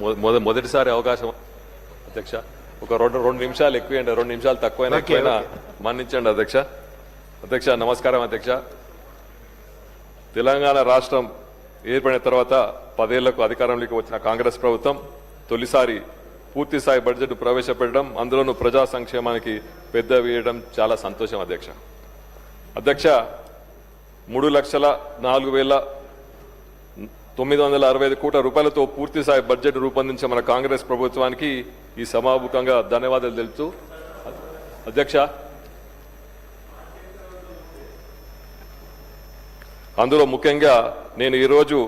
మొద- మొదటిసారి అవకాశం. అధ్యక్ష ఒక రెండు రెండు నిమిషాలు ఎక్కువ రెండు నిమిషాలు తక్కువైనా ఎక్కువైనా మన్నించండి అధ్యక్ష. అధ్యక్ష నమస్కారం అధ్యక్ష. తెలంగాణ రాష్ట్రం ఏర్పడిన తర్వాత పదేళ్ళకు అధికారంలోకి వచ్చిన కాంగ్రెస్ ప్రభుత్వం తొలిసారి పూర్తి స్థాయి బడ్జెట్ ప్రవేశపెట్టడం అందులోనూ ప్రజా సంక్షేమానికి పెద్ద వేయడం చాలా సంతోషం అధ్యక్ష. అధ్యక్ష మూడు లక్షల నాలుగు వేల తొమ్మిది వందల అరవై ఐదు కోట్ల రూపాయలతో పూర్తి స్థాయి బడ్జెట్ రూపొందించే మన కాంగ్రెస్ ప్రభుత్వానికి ఈ సమాముఖంగా ధన్యవాదాలు తెలుపుతూ అధ్యక్ష అందులో ముఖ్యంగా నేను ఈరోజు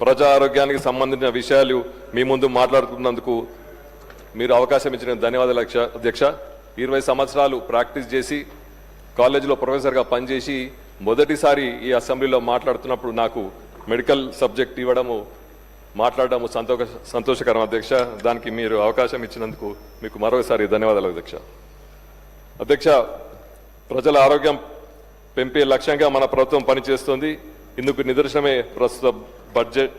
ప్రజా ఆరోగ్యానికి సంబంధించిన విషయాలు మీ ముందు మాట్లాడుతున్నందుకు మీరు అవకాశం ఇచ్చిన ధన్యవాదాలు అధ్యక్ష. ఇరవై సంవత్సరాలు ప్రాక్టీస్ చేసి కాలేజీలో ప్రొఫెసర్గా పనిచేసి మొదటిసారి ఈ అసెంబ్లీలో మాట్లాడుతున్నప్పుడు నాకు మెడికల్ సబ్జెక్ట్ ఇవ్వడము మాట్లాడడము సంతోష సంతోషకరం అధ్యక్ష. దానికి మీరు అవకాశం ఇచ్చినందుకు మీకు మరోసారి ధన్యవాదాలు అధ్యక్ష. అధ్యక్ష ప్రజల ఆరోగ్యం పెంపే లక్ష్యంగా మన ప్రభుత్వం పనిచేస్తుంది. ఇందుకు నిదర్శనమే ప్రస్తుత బడ్జెట్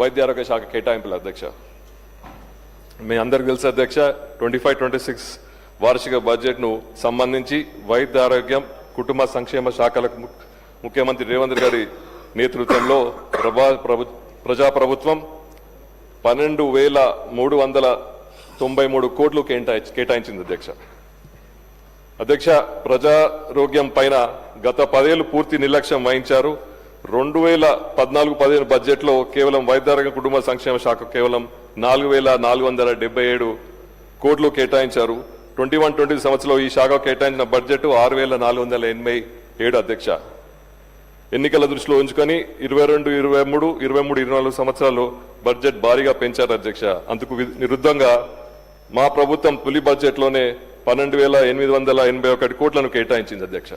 వైద్య ఆరోగ్య శాఖ కేటాయింపులు అధ్యక్ష. మీ అందరికి తెలుసు అధ్యక్ష ట్వంటీ ఫైవ్ ట్వంటీ సిక్స్ వార్షిక బడ్జెట్ను సంబంధించి వైద్య ఆరోగ్యం కుటుంబ సంక్షేమ శాఖలకు ముఖ్యమంత్రి రేవంత్ గారి నేతృత్వంలో ప్రభా ప్రభు ప్రజా ప్రభుత్వం పన్నెండు వేల మూడు వందల తొంభై మూడు కోట్లు కేటాయి కేటాయించింది అధ్యక్ష. అధ్యక్ష ప్రజారోగ్యం పైన గత పదేళ్ళు పూర్తి నిర్లక్ష్యం వహించారు. రెండు వేల పద్నాలుగు పదిహేను బడ్జెట్లో కేవలం వైద్యారోగ్య కుటుంబ సంక్షేమ శాఖ కేవలం నాలుగు వేల నాలుగు వందల డెబ్బై ఏడు కోట్లు కేటాయించారు. ట్వంటీ వన్ ట్వంటీ సంవత్సరంలో ఈ శాఖ కేటాయించిన బడ్జెట్ ఆరు వేల నాలుగు వందల ఎనభై ఏడు అధ్యక్ష. ఎన్నికల దృష్టిలో ఉంచుకొని ఇరవై రెండు ఇరవై మూడు ఇరవై మూడు ఇరవై నాలుగు సంవత్సరాలు బడ్జెట్ భారీగా పెంచారు అధ్యక్ష. అందుకు వి- విరుద్ధంగా మా ప్రభుత్వం తొలి బడ్జెట్లోనే పన్నెండు వేల ఎనిమిది వందల ఎనభై ఒకటి కోట్లను కేటాయించింది అధ్యక్ష.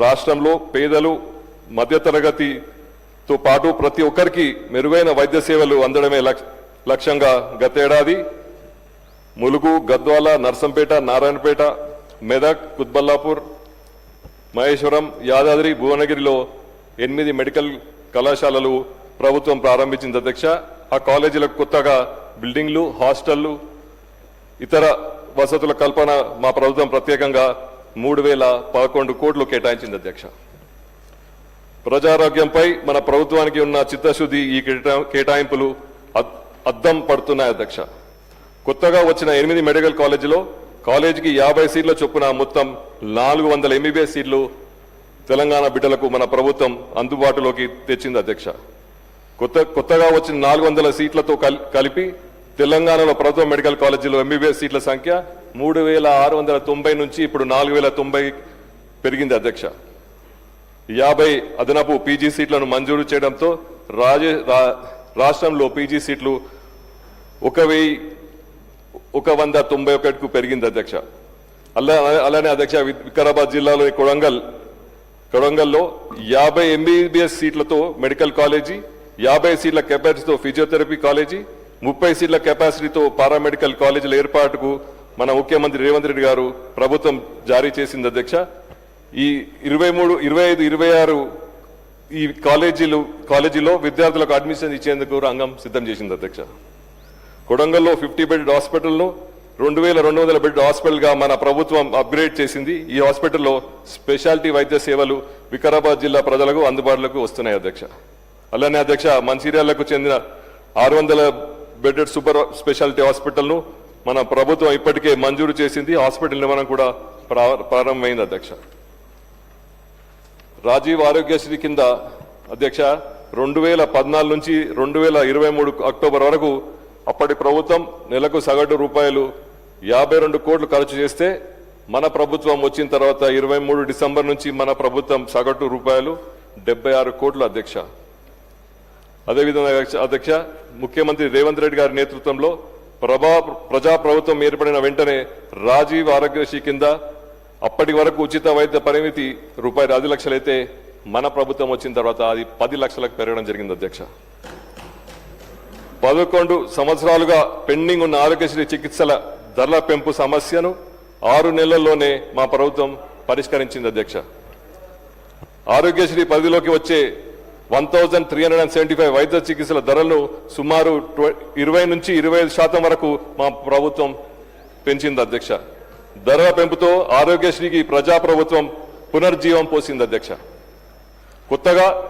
రాష్ట్రంలో పేదలు మధ్యతరగతితో పాటు ప్రతి ఒక్కరికి మెరుగైన వైద్య సేవలు అందడమే లక్ష్యంగా గతేడాది ములుగు గద్వాల నర్సంపేట నారాయణపేట మెదక్ కుత్బల్లాపూర్ మహేశ్వరం యాదాద్రి భువనగిరిలో ఎనిమిది మెడికల్ కళాశాలలు ప్రభుత్వం ప్రారంభించింది. అధ్యక్ష ఆ కాలేజీలకు కొత్తగా బిల్డింగ్లు హాస్టళ్ళు ఇతర వసతుల కల్పన మా ప్రభుత్వం ప్రత్యేకంగా మూడు వేల పదకొండు కోట్లు కేటాయించింది. అధ్యక్ష ప్రజారోగ్యంపై మన ప్రభుత్వానికి ఉన్న చిత్తశుద్ధి ఈ కేటాయింపులు అద్- అద్దం పడుతున్నాయి. అధ్యక్ష కొత్తగా వచ్చిన ఎనిమిది మెడికల్ కాలేజీలో కాలేజీకి యాభై సీట్ల చొప్పున మొత్తం నాలుగు వందల ఎంబీబీఎస్ సీట్లు తెలంగాణ బిడ్డలకు మన ప్రభుత్వం అందుబాటులోకి తెచ్చింది అధ్యక్ష. కొత్త కొత్తగా వచ్చిన నాలుగు వందల సీట్లతో కలిపి తెలంగాణలో ప్రభుత్వ మెడికల్ కాలేజీలో ఎంబీబీఎస్ సీట్ల సంఖ్య మూడు వేల ఆరు వందల తొంభై నుంచి ఇప్పుడు నాలుగు వేల తొంభై పెరిగింది అధ్యక్ష. యాభై అదనపు పీజీ సీట్లను మంజూరు చేయడంతో రాజే రాష్ట్రంలో పీజీ సీట్లు ఒక వెయ్యి ఒక వంద తొంభై ఒకటికు పెరిగింది అధ్యక్ష. అలా అలానే అధ్యక్ష వికారాబాద్ జిల్లాలోని కొడంగల్ కొడంగల్లో యాభై ఎంబీబీఎస్ సీట్లతో మెడికల్ కాలేజీ యాభై సీట్ల కెపాసిటీతో ఫిజియోథెరపీ కాలేజీ ముప్పై సీట్ల కెపాసిటీతో పారామెడికల్ కాలేజీల ఏర్పాటుకు మన ముఖ్యమంత్రి రేవంత్ రెడ్డి గారు ప్రభుత్వం జారీ చేసింది అధ్యక్ష. ఈ ఇరవై మూడు ఇరవై ఐదు ఇరవై ఆరు ఈ కాలేజీలు కాలేజీలో విద్యార్థులకు అడ్మిషన్ ఇచ్చేందుకు రంగం సిద్ధం చేసింది అధ్యక్ష. కొడంగల్లో ఫిఫ్టీ బెడ్ హాస్పిటల్ను రెండు వేల రెండు వందల బెడ్ హాస్పిటల్గా మన ప్రభుత్వం అప్గ్రేడ్ చేసింది. ఈ హాస్పిటల్లో స్పెషాలిటీ వైద్య సేవలు వికారాబాద్ జిల్లా ప్రజలకు అందుబాటులోకి వస్తున్నాయి అధ్యక్ష. అలానే అధ్యక్ష మంచిర్యాలకు చెందిన ఆరు వందల బెడెడ్ సూపర్ స్పెషాలిటీ హాస్పిటల్ను మన ప్రభుత్వం ఇప్పటికే మంజూరు చేసింది. హాస్పిటల్ నిర్మాణం కూడా ప్రారంభమైంది అధ్యక్ష. రాజీవ్ ఆరోగ్యశ్రీ కింద అధ్యక్ష రెండు వేల పద్నాలుగు నుంచి రెండు వేల ఇరవై మూడు అక్టోబర్ వరకు అప్పటి ప్రభుత్వం నెలకు సగటు రూపాయలు యాభై రెండు కోట్లు ఖర్చు చేస్తే మన ప్రభుత్వం వచ్చిన తర్వాత ఇరవై మూడు డిసెంబర్ నుంచి మన ప్రభుత్వం సగటు రూపాయలు డెబ్బై ఆరు కోట్లు అధ్యక్ష. అదేవిధంగా అధ్యక్ష- ముఖ్యమంత్రి రేవంత్ రెడ్డి గారి నేతృత్వంలో ప్రభా ప్రజా ప్రభుత్వం ఏర్పడిన వెంటనే రాజీవ్ ఆరోగ్యశ్రీ కింద అప్పటి వరకు ఉచిత వైద్య పరిమితి రూపాయలు ఐదు లక్షలైతే మన ప్రభుత్వం వచ్చిన తర్వాత అది పది లక్షలకు పెరగడం జరిగింది అధ్యక్ష. పదకొండు సంవత్సరాలుగా పెండింగ్ ఉన్న ఆరోగ్యశ్రీ చికిత్సల ధరల పెంపు సమస్యను ఆరు నెలల్లోనే మా ప్రభుత్వం పరిష్కరించింది అధ్యక్ష. ఆరోగ్యశ్రీ పరిధిలోకి వచ్చే one thousand three hundred and seventy five వైద్య చికిత్సల ధరలను సుమారు ఇరవై నుంచి ఇరవై ఐదు శాతం వరకు మా ప్రభుత్వం పెంచింది అధ్యక్ష. ధరల పెంపుతో ఆరోగ్యశ్రీకి ప్రజా ప్రభుత్వం పునర్జీవం పోసింది అధ్యక్ష. కొత్తగా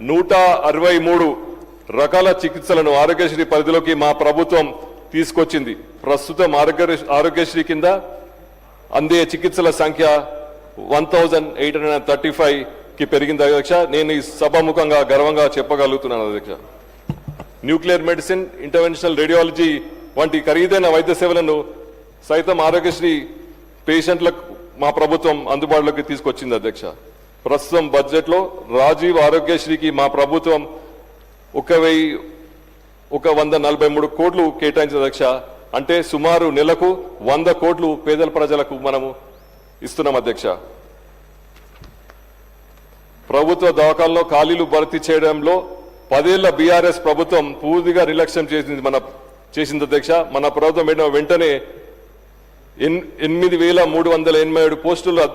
నూట అరవై మూడు రకాల చికిత్సలను ఆరోగ్యశ్రీ పరిధిలోకి మా ప్రభుత్వం తీసుకొచ్చింది. ప్రస్తుతం ఆరోగ్య ఆరోగ్యశ్రీ కింద అందే చికిత్సల సంఖ్య one thousand eight hundred thirty ఫైవ్కి పెరిగింది అధ్యక్ష. నేను ఈ సభాముఖంగా గర్వంగా చెప్పగలుగుతున్నాను అధ్యక్ష. న్యూక్లియర్ మెడిసిన్ ఇంటర్వెన్షనల్ రేడియాలజీ వంటి ఖరీదైన వైద్య సేవలను సైతం ఆరోగ్యశ్రీ పేషెంట్లకు మా ప్రభుత్వం అందుబాటులోకి తీసుకొచ్చింది అధ్యక్ష. ప్రస్తుతం బడ్జెట్లో రాజీవ్ ఆరోగ్యశ్రీకి మా ప్రభుత్వం ఒక వెయ్యి ఒక వంద నలభై మూడు కోట్లు కేటాయించిన అధ్యక్ష అంటే సుమారు నెలకు వంద కోట్లు పేదల ప్రజలకు మనము ఇస్తున్నాం అధ్యక్ష. ప్రభుత్వ దవాఖానలో ఖాళీలు భర్తీ చేయడంలో పదేళ్ళ బీఆర్ఎస్ ప్రభుత్వం పూర్తిగా నిర్లక్ష్యం చేసింది మన చేసింది అధ్యక్ష. మన ప్రభుత్వం పెట్టిన వెంటనే ఎన్- ఎనిమిది వేల మూడు వందల ఎనభై ఏడు పోస్టులు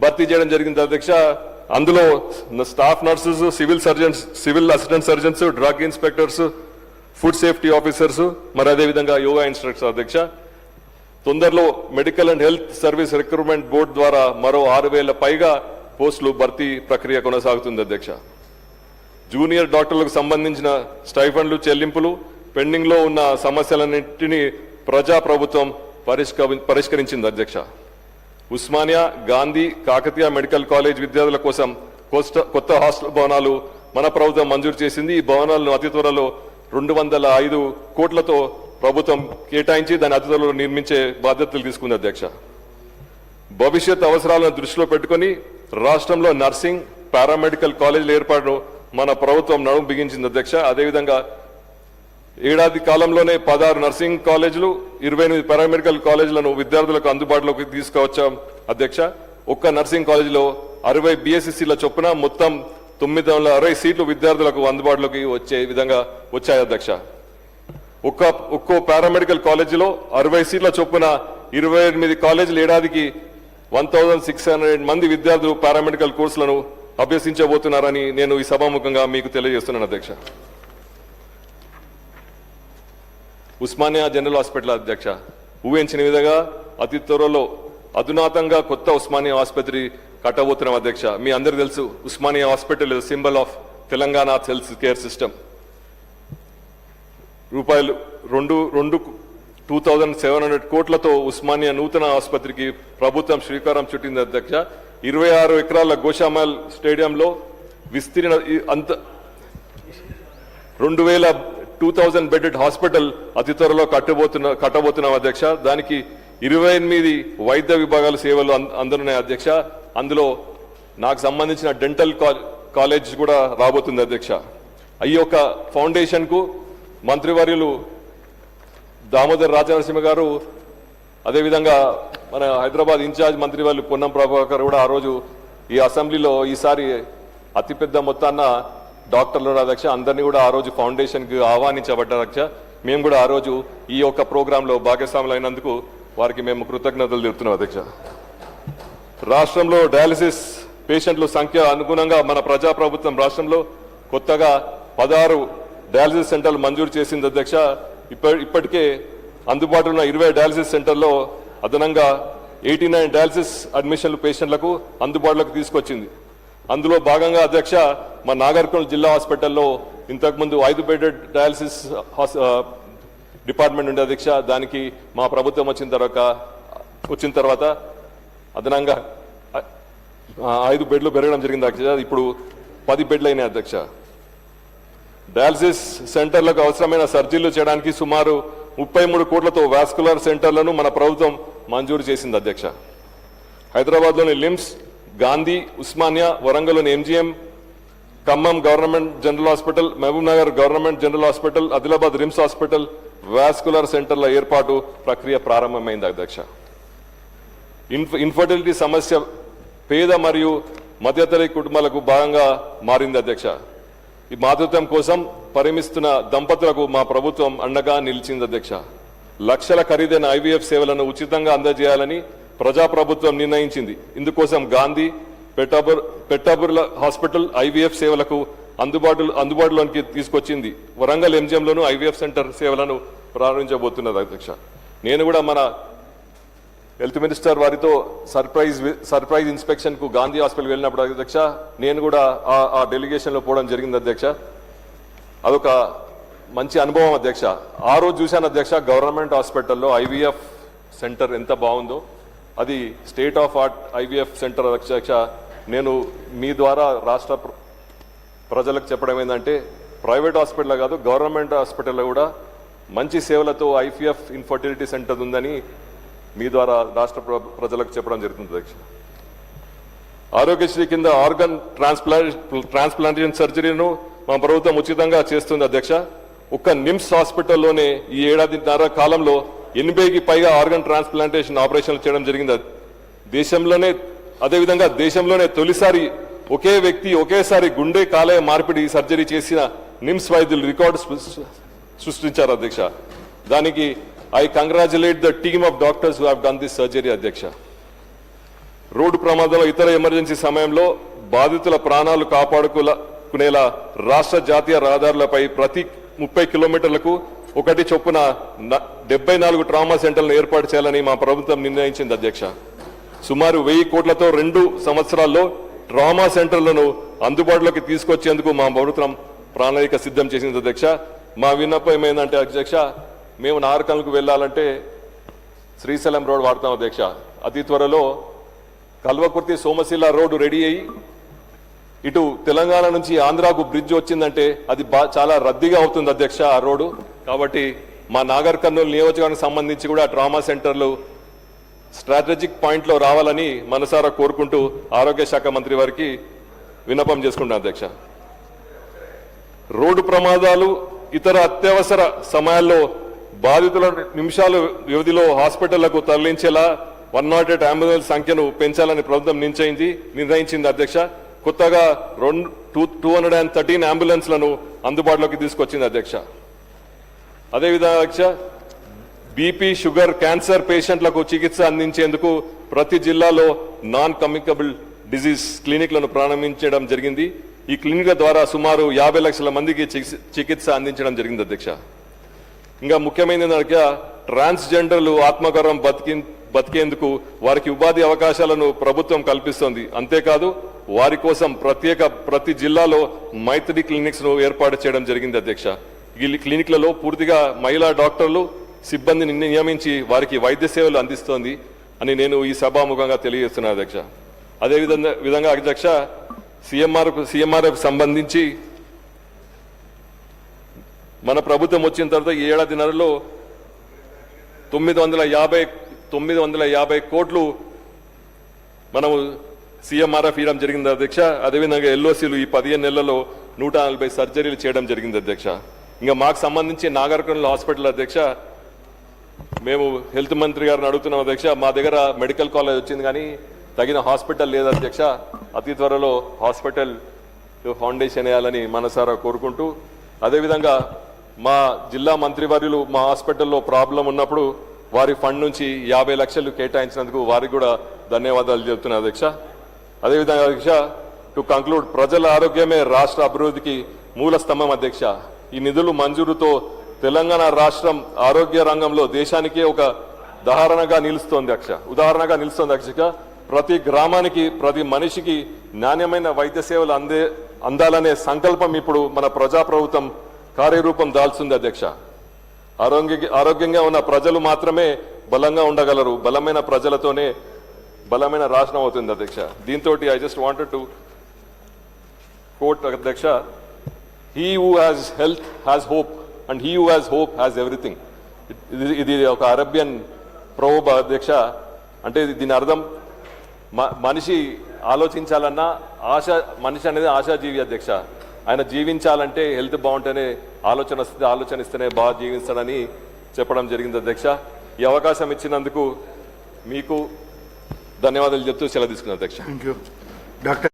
భర్తీ చేయడం జరిగింది అధ్యక్ష. అందులో staff nurses civil surgeons civil assistant surgeons drug inspectors food safety officers మరి అదేవిధంగా యోగా ఇన్స్ట్రక్టర్ అధ్యక్ష. తొందరలో medical and health service recruitment board ద్వారా మరో ఆరు వేల పైగా పోస్టులు భర్తీ ప్రక్రియ కొనసాగుతుంది అధ్యక్ష. జూనియర్ డాక్టర్లకు సంబంధించిన స్టైఫండ్లు చెల్లింపులు పెండింగ్లో ఉన్న సమస్యలన్నింటినీ ప్రజా ప్రభుత్వం పరిష్క- పరిష్కరించింది అధ్యక్ష. ఉస్మానియా గాంధీ కాకతీయ మెడికల్ కాలేజ్ విద్యార్థుల కోసం కొత్త హాస్టల్ భవనాలు మన ప్రభుత్వం మంజూరు చేసింది. ఈ భవనాలను అతి త్వరలో రెండు వందల ఐదు కోట్లతో ప్రభుత్వం కేటాయించి దాని అతి త్వరలో నిర్మించే బాధ్యతలు తీసుకుంది అధ్యక్ష. భవిష్యత్ అవసరాలను దృష్టిలో పెట్టుకొని రాష్ట్రంలో నర్సింగ్ పారామెడికల్ కాలేజీల ఏర్పాటును మన ప్రభుత్వం నడుము బిగించింది అధ్యక్ష. అదేవిధంగా ఏడాది కాలంలోనే పదహారు నర్సింగ్ కాలేజీలు ఇరవై ఎనిమిది పారామెడికల్ కాలేజీలను విద్యార్థులకు అందుబాటులోకి తీసుకువచ్చాం. అధ్యక్ష ఒక్క నర్సింగ్ కాలేజీలో అరవై బిఎస్సిల చొప్పున మొత్తం తొమ్మిది వందల అరవై సీట్లు విద్యార్థులకు అందుబాటులోకి వచ్చే విధంగా వచ్చాయి అధ్యక్ష. ఒక్క ఒక్కో పారామెడికల్ కాలేజీలో అరవై సీట్ల చొప్పున ఇరవై ఎనిమిది కాలేజీలు ఏడాదికి వన్ థౌజండ్ సిక్స్ హండ్రెడ్ మంది విద్యార్థులు పారామెడికల్ కోర్సులను అభ్యసించబోతున్నారని నేను ఈ సభాముఖంగా మీకు తెలియజేస్తున్నాను అధ్యక్ష. ఉస్మానియా జనరల్ హాస్పిటల్ అధ్యక్ష. ఊహించిన విధంగా అతి త్వరలో అధునాతంగా కొత్త ఉస్మానియా ఆసుపత్రి కట్టబోతున్నాం అధ్యక్ష. మీ అందరు తెలుసు Osmania hospital symbol of Telangana health care system రూపాయలు రెండు రెండు టూ థౌజండ్ సెవెన్ హండ్రెడ్ కోట్లతో ఉస్మానియా నూతన ఆసుపత్రికి ప్రభుత్వం శ్రీకారం చుట్టింది అధ్యక్ష. ఇరవై ఆరు ఎకరాల గోషామల్ స్టేడియంలో విస్తీర్ణ అంత రెండు వేల టూ థౌజండ్ బెడెడ్ హాస్పిటల్ అతి త్వరలో కట్టబోతున్న కట్టబోతున్నాం అధ్యక్ష. దానికి ఇరవై ఎనిమిది వైద్య విభాగాల సేవలు అందనున్నాయి అధ్యక్ష. అందులో నాకు సంబంధించిన డెంటల్ కాలేజ్ కూడా రాబోతుంది అధ్యక్ష. ఈ యొక్క ఫౌండేషన్కు మంత్రివర్యులు దామోదర్ రాజనరసింహ గారు అదేవిధంగా మన హైదరాబాద్ ఇన్ఛార్జ్ మంత్రివర్యులు పొన్నం ప్రభాకర్ కూడా ఆ రోజు ఈ అసెంబ్లీలో ఈసారి అతిపెద్ద మొత్తాన్న డాక్టర్లు అధ్యక్ష. అందరినీ కూడా ఆ రోజు ఫౌండేషన్కి ఆహ్వానించబడ్డారు అధ్యక్ష. మేము కూడా ఆ రోజు ఈ యొక్క ప్రోగ్రాంలో భాగస్వాములు అయినందుకు వారికి మేము కృతజ్ఞతలు తెలుపుతున్నాం అధ్యక్ష. రాష్ట్రంలో డయాలసిస్ పేషెంట్ల సంఖ్య అనుగుణంగా మన ప్రజా ప్రభుత్వం రాష్ట్రంలో కొత్తగా పదహారు డయాలసిస్ సెంటర్లు మంజూరు చేసింది అధ్యక్ష. ఇప్పటికే అందుబాటులో ఉన్న ఇరవై డయాలసిస్ సెంటర్లో అదనంగా ఎయిటీ నైన్ డయాలసిస్ అడ్మిషన్లు పేషెంట్లకు అందుబాటులోకి తీసుకొచ్చింది. అందులో భాగంగా అధ్యక్ష మా నాగర్కర్నూలు జిల్లా హాస్పిటల్లో ఇంతకుముందు ఐదు బెడెడ్ డయాలసిస్ డిపార్ట్మెంట్ ఉండే అధ్యక్ష దానికి మా ప్రభుత్వం వచ్చిన తర్వాత వచ్చిన తర్వాత అదనంగా ఐదు బెడ్లు పెరగడం జరిగింది అధ్యక్ష. ఇప్పుడు పది బెడ్లు అయినాయి అధ్యక్ష. డయాలసిస్ సెంటర్లకు అవసరమైన సర్జరీలు చేయడానికి సుమారు ముప్పై మూడు కోట్లతో వాస్కులర్ సెంటర్లను మన ప్రభుత్వం మంజూరు చేసింది అధ్యక్ష. హైదరాబాద్లోని లిమ్స్ Gandhi Osmania వరంగల్లోని MGM Khammam government general hospital Mahabubnagar government general hospital Adilabad RIMS hospital vascular సెంటర్ల ఏర్పాటు ప్రక్రియ ప్రారంభమైంది అధ్యక్ష. ఇన్ఫ ఇన్ఫర్టిలిటీ సమస్య పేద మరియు మధ్యతరగతి కుటుంబాలకు భాగంగా మారింది అధ్యక్ష. ఈ మాతృత్వం కోసం పరిమిస్తున్న దంపతులకు మా ప్రభుత్వం అండగా నిలిచింది అధ్యక్ష. లక్షల ఖరీదైన ఐవీఎఫ్ సేవలను ఉచితంగా అందజేయాలని ప్రజాప్రభుత్వం నిర్ణయించింది. ఇందుకోసం గాంధీ పెట్టాబుర్ పెట్టాబుర్ల హాస్పిటల్ ఐవీఎఫ్ సేవలకు అందుబాటులో అందుబాటులోనికి తీసుకొచ్చింది. వరంగల్ ఎంజిఎంలోను ఐవీఎఫ్ సెంటర్ సేవలను ప్రారంభించబోతున్నది అధ్యక్ష. నేను కూడా మన హెల్త్ మినిస్టర్ వారితో సర్ప్రైజ్ సర్ప్రైజ్ ఇన్స్పెక్షన్కు గాంధీ హాస్పిటల్ వెళ్ళినప్పుడు అధ్యక్ష నేను కూడా ఆ- డెలిగేషన్లో పోవడం జరిగింది అధ్యక్ష. అదొక మంచి అనుభవం అధ్యక్ష. ఆ రోజు చూశాను అధ్యక్ష గవర్నమెంట్ హాస్పిటల్లో ఐవీఎఫ్ సెంటర్ ఎంత బాగుందో. అది state of art IVF centre అధ్యక్ష నేను మీ ద్వారా రాష్ట్ర ప్రజలకు చెప్పడం ఏంటంటే ప్రైవేట్ హాస్పిటల్ కాదు గవర్నమెంట్ హాస్పిటల్లో కూడా మంచి సేవలతో ఐపీఎఫ్ ఇన్ఫర్టిలిటీ సెంటర్ ఉందని మీ ద్వారా రాష్ట్ర ప్ర- ప్రజలకు చెప్పడం జరుగుతుంది అధ్యక్ష. ఆరోగ్యశ్రీ కింద ఆర్గన్ ట్రాన్స్ప్లాంట్ ట్రాన్స్ప్లాంటేషన్ సర్జరీను మా ప్రభుత్వం ఉచితంగా చేస్తుంది అధ్యక్ష. ఒక్క నిమ్స్ హాస్పిటల్లోనే ఈ ఏడాదిన్నర కాలంలో ఎనభైకి పైగా ఆర్గన్ ట్రాన్స్ప్లాంటేషన్ ఆపరేషన్లు చేయడం జరిగింది. దేశంలోనే అదేవిధంగా దేశంలోనే తొలిసారి ఒకే వ్యక్తి ఒకేసారి గుండె కాలేయ మార్పిడి సర్జరీ చేసిన నిమ్స్ వైద్యులు రికార్డు సృష్టించారు అధ్యక్ష. దానికి I congratulate the team of doctors who have done this surgery అధ్యక్ష. రోడ్డు ప్రమాదంలో ఇతర ఎమర్జెన్సీ సమయంలో బాధితుల ప్రాణాలు కాపాడుకునేలా రాష్ట్ర జాతీయ రహదారులపై ప్రతి ముప్పై కిలోమీటర్లకు ఒకటి చొప్పున డెబ్బై నాలుగు ట్రామా సెంటర్లను ఏర్పాటు చేయాలని మా ప్రభుత్వం నిర్ణయించింది అధ్యక్ష. సుమారు వెయ్యి కోట్లతో రెండు సంవత్సరాల్లో ట్రామా సెంటర్లను అందుబాటులోకి తీసుకొచ్చేందుకు మా ప్రభుత్వం ప్రణాళిక సిద్ధం చేసింది అధ్యక్ష. మా విన్నపం ఏమైందంటే అధ్యక్ష మేము నారకల్కు వెళ్ళాలంటే శ్రీశైలం రోడ్ వాడతాం అధ్యక్ష. అతి త్వరలో కల్వకుర్తి సోమశిల రోడ్డు రెడీ అయ్యి ఇటు తెలంగాణ నుంచి ఆంధ్రాకు బ్రిడ్జ్ వచ్చిందంటే అది బా చాలా రద్దీగా అవుతుంది అధ్యక్ష ఆ రోడ్డు. కాబట్టి మా నాగర్ కర్నూలు నియోజకవర్గానికి సంబంధించి కూడా ట్రామా సెంటర్లు స్ట్రాటజిక్ పాయింట్లో రావాలని మనసారా కోరుకుంటూ ఆరోగ్య శాఖ మంత్రి వారికి విన్నపం చేసుకుంటాను అధ్యక్ష. రోడ్డు ప్రమాదాలు ఇతర అత్యవసర సమయాల్లో బాధితుల నిమిషాలు వ్యవధిలో హాస్పిటళ్ళకు తరలించేలా వన్ నాట్ ఎయిట్ అంబులెన్స్ సంఖ్యను పెంచాలని ప్రభుత్వం నిశ్చయింది నిర్ణయించింది అధ్యక్ష. కొత్తగా రెండు two two hundred and thirteen అంబులెన్స్లను అందుబాటులోకి తీసుకొచ్చింది అధ్యక్ష. అదేవిధంగా అధ్యక్ష బీపీ షుగర్ క్యాన్సర్ పేషెంట్లకు చికిత్స అందించేందుకు ప్రతి జిల్లాలో నాన్ కమ్యూనికబుల్ డిజీజ్ క్లినిక్లను ప్రారంభించడం జరిగింది. ఈ క్లినిక్ల ద్వారా సుమారు యాభై లక్షల మందికి చికిత్స- చికిత్స అందించడం జరిగింది అధ్యక్ష. ఇంకా ముఖ్యమైనది ఏంటంటే ట్రాన్స్జెండర్లు ఆత్మగౌరవం బతికి బతికేందుకు వారికి ఉపాధి అవకాశాలను ప్రభుత్వం కల్పిస్తోంది. అంతేకాదు వారి కోసం ప్రత్యేక ప్రతి జిల్లాలో మైత్రి క్లినిక్స్ను ఏర్పాటు చేయడం జరిగింది అధ్యక్ష. ఈ క్లినిక్లలో పూర్తిగా మహిళా డాక్టర్లు సిబ్బందిని నియమించి వారికి వైద్య సేవలు అందిస్తోంది అని నేను ఈ సభాముఖంగా తెలియజేస్తున్నాను అధ్యక్ష. అదేవిధంగా విధంగా విధంగా అధ్యక్ష సిఎంఆర్ సిఎంఆర్ఎఫ్ సంబంధించి మన ప్రభుత్వం వచ్చిన తర్వాత ఈ ఏడాదిన్నరలో తొమ్మిది వందల యాభై తొమ్మిది వందల యాభై కోట్లు మనము సీఎంఆర్ఎఫ్ ఇవ్వడం జరిగింది అధ్యక్ష. అదేవిధంగా ఎల్ఓసీలు ఈ పదిహేను నెలల్లో నూట నలభై సర్జరీలు చేయడం జరిగింది అధ్యక్ష. ఇంకా మాకు సంబంధించి నాగర్కర్నూలు హాస్పిటల్ అధ్యక్ష. మేము హెల్త్ మంత్రి గారిని అడుగుతున్నాం అధ్యక్ష. మా దగ్గర మెడికల్ కాలేజ్ వచ్చింది కానీ తగిన హాస్పిటల్ లేదు అధ్యక్ష. అతి త్వరలో హాస్పిటల్ ఫౌండేషన్ వేయాలని మనసారా కోరుకుంటూ అదేవిధంగా మా జిల్లా మంత్రివర్యులు మా హాస్పిటల్లో ప్రాబ్లం ఉన్నప్పుడు వారి ఫండ్ నుంచి యాభై లక్షలు కేటాయించినందుకు వారికి కూడా ధన్యవాదాలు చెప్తున్నా అధ్యక్ష. అదేవిధంగా అధ్యక్ష టు కంక్లూడ్ ప్రజల ఆరోగ్యమే రాష్ట్ర అభివృద్ధికి మూల స్తంభం అధ్యక్ష. ఈ నిధులు మంజూరుతో తెలంగాణ రాష్ట్రం ఆరోగ్య రంగంలో దేశానికే ఒక ఉదాహరణగా నిలుస్తోంది అక్ష ఉదాహరణగా నిలుస్తోంది అక్ష ప్రతి గ్రామానికి ప్రతి మనిషికి నాణ్యమైన వైద్య సేవలు అందే అందాలనే సంకల్పం ఇప్పుడు మన ప్రజా ప్రభుత్వం కార్యరూపం దాల్చింది అధ్యక్ష. ఆరోగ్య ఆరోగ్యంగా ఉన్న ప్రజలు మాత్రమే బలంగా ఉండగలరు. బలమైన ప్రజలతోనే బలమైన రాశనం అవుతుంది అధ్యక్ష. దీంతో I just wanted to quote అధ్యక్ష he who has health has hope and he who has hope has everything ఇది ఒక అరబియన్ ప్రోబ్ అధ్యక్ష. అంటే దీని అర్థం మ- మనిషి ఆలోచించాలన్నా ఆశ మనిషి అనేది ఆశాజీవి అధ్యక్ష. ఆయన జీవించాలంటే హెల్త్ బాగుంటేనే ఆలోచన వస్తుంది ఆలోచన ఇస్తేనే బాగా జీవిస్తాడని చెప్పడం జరిగింది అధ్యక్ష. ఈ అవకాశం ఇచ్చినందుకు మీకు ధన్యవాదాలు చెప్తూ సెలవు తీసుకున్నాను అధ్యక్ష. Thank you doctor